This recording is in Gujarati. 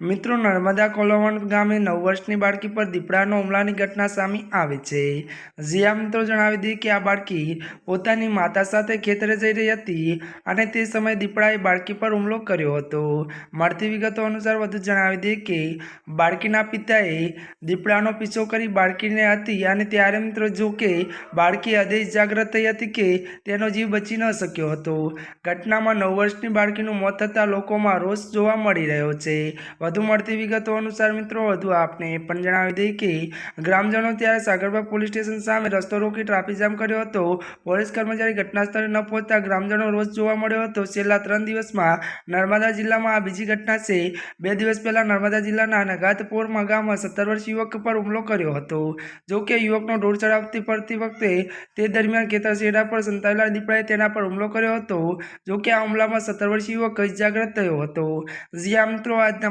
મિત્રો નર્મદા કોલોવણ ગામે નવ વર્ષની બાળકી પર દીપડાનો હુમલાની ઘટના સામે આવે છે. જીયા મિત્રો જણાવી દીધી કે આ બાળકી પોતાની માતા સાથે ખેતરે જઈ રહી હતી અને તે સમયે દીપડાએ બાળકી પર હુમલો કર્યો હતો. મળતી વિગતો અનુસાર વધુ જણાવી દઈએ કે બાળકીના પિતાએ દીપડાનો પીછો કરી બાળકીને હતી અને ત્યારે મિત્રો જો કે બાળકી હૃદય જાગ્રત થઈ હતી કે તેનો જીવ બચી ન શક્યો હતો. ઘટનામાં નવ વર્ષની બાળકીનું મોત થતાં લોકોમાં રોષ જોવા મળી રહ્યો છે. વધુ મળતી વિગતો અનુસાર મિત્રો, વધુ આપને એ પણ જણાવી દઈએ કે ગ્રામજનો ત્યારે સાગરબાગ પોલીસ સ્ટેશન સામે રસ્તો રોકી ટ્રાફિક જામ કર્યો હતો. પોલીસ કર્મચારી ઘટના સ્થળે ન પહોંચતા ગ્રામજનો રોજ જોવા મળ્યો હતો. છેલ્લા ત્રણ દિવસમાં નર્મદા જિલ્લામાં આ બીજી ઘટના છે. બે દિવસ પહેલાં નર્મદા જિલ્લાના નગાતપોરમાં ગામમાં સત્તર વર્ષ યુવક પર હુમલો કર્યો હતો. જો કે યુવકનો ઢોર ચડાવતી પડતી વખતે તે દરમિયાન ખેતરશેડા પર સંતાયેલા દીપડાએ તેના પર હુમલો કર્યો હતો. જો કે આ હુમલામાં સત્તર વર્ષ યુવક ઇજાગ્રસ્ત થયો હતો. જ્યાં મિત્રો, આજના